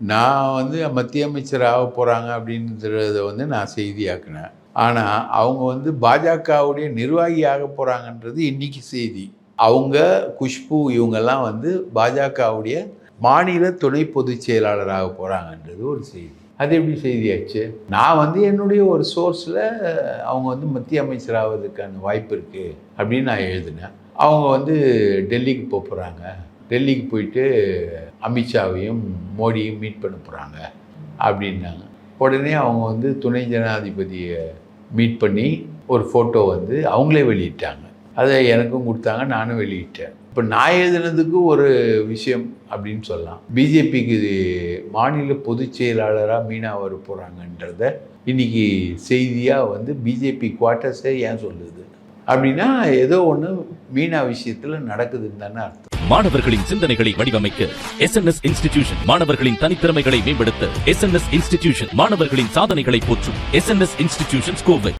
நான் வந்து மத்திய அமைச்சர் ஆக போகிறாங்க அப்படின்றத வந்து நான் செய்தியாக்குனேன். ஆனால் அவங்க வந்து பாஜகவுடைய நிர்வாகி ஆக போகிறாங்கன்றது இன்னைக்கு செய்தி. அவங்க குஷ்பு இவங்கெல்லாம் வந்து பாஜகவுடைய மாநில துணை பொதுச் செயலாளராக போகிறாங்கன்றது ஒரு செய்தி. அது எப்படி செய்தியாச்சு? நான் வந்து என்னுடைய ஒரு சோர்ஸில் அவங்க வந்து மத்திய அமைச்சராகிறதுக்கான வாய்ப்பு இருக்குது அப்படின்னு நான் எழுதினேன். அவங்க வந்து டெல்லிக்கு போக போகிறாங்க டெல்லிக்கு போயிட்டு அமித்ஷாவையும் மோடியும் மீட் பண்ண போகிறாங்க அப்படின்னாங்க. உடனே அவங்க வந்து துணை ஜனாதிபதியை மீட் பண்ணி ஒரு ஃபோட்டோ வந்து அவங்களே வெளியிட்டாங்க. அதை எனக்கும் கொடுத்தாங்க நானும் வெளியிட்டேன். இப்போ நான் எழுதுனதுக்கு ஒரு விஷயம் அப்படின்னு சொல்லலாம். பிஜேபிக்கு மாநில பொதுச் செயலாளராக மீனா வர போகிறாங்கன்றத இன்னைக்கு செய்தியாக வந்து பிஜேபி குவார்ட்டர்ஸே ஏன் சொல்லுது? அப்படின்னா ஏதோ ஒன்று மீனா விஷயத்தில் நடக்குதுன்னு தானே அர்த்தம். மாணவர்களின் சிந்தனைகளை வடிவமைக்க எஸ் இன்ஸ்டிடியூஷன் மாணவர்களின் தனித்திறமைகளை மேம்படுத்த எஸ் இன்ஸ்டிடியூஷன் மாணவர்களின் சாதனைகளை போற்றும் எஸ் இன்ஸ்டிடியூஷன் கோவை